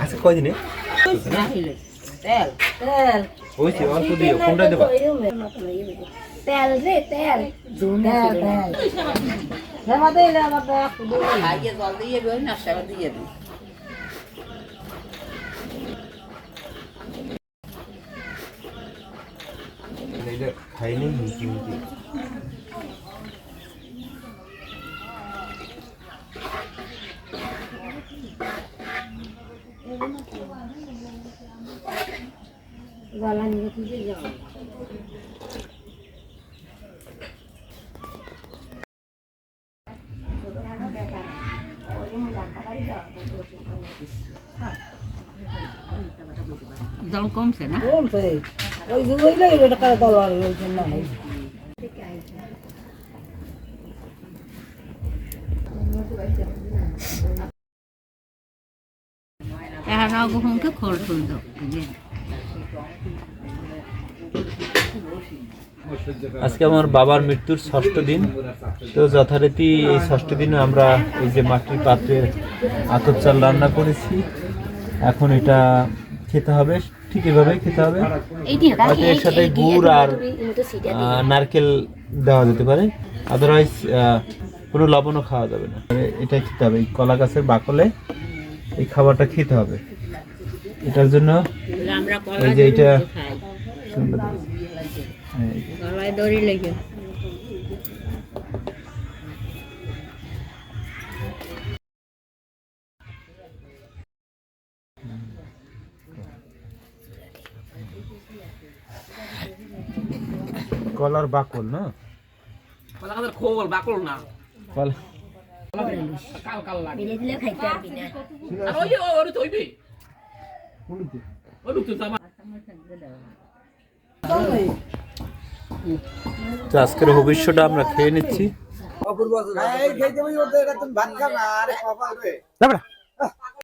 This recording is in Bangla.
আচ্ছা কয়দিনে? তেল তেল হয়েছে অল্প দিও কোনটা দেবা? তেল রে তেল। তেল তেল হেমা দিলে আমার তো একটু দিলে না। খাইয়ে দিয়ে দেবে না সেবা দিয়ে দেবে এটা খাইনি মিষ্টি মিষ্টি গলা নিয়ে খুঁজে যাও জল কমছে না কমছে ওই যে ওই লাগে এটা কারে তলোয়ার ওই জন্য নাই এখন অগহনকে খোল খুল দাও আজকে আমার বাবার মৃত্যুর ষষ্ঠ দিন। তো যথারীতি এই ষষ্ঠ দিনে আমরা এই যে মাটির পাত্রের আতপ চাল রান্না করেছি। এখন এটা খেতে হবে। ঠিক এভাবে খেতে হবে। হয়তো এর সাথে গুড় আর নারকেল দেওয়া যেতে পারে। আদারওয়াইজ কোনো লবণও খাওয়া যাবে না। এটাই এটা খেতে হবে। এই কলা গাছের বাকলে এই খাবারটা খেতে হবে। এটার জন্য এই যে এটা কলার বাকল না? কলাকাতার খোল বাকল না। কলা। কাল কাল লাগে। মিলে দিলে খাইতে পারবি না। আর ওই যে ওর তো হইবে তো আমার তো আজকের ভবিষ্যৎটা আমরা খেয়ে নিচ্ছি। এই খেতে বই ওদের এটা তুমি ভাত আরে কপাল রে।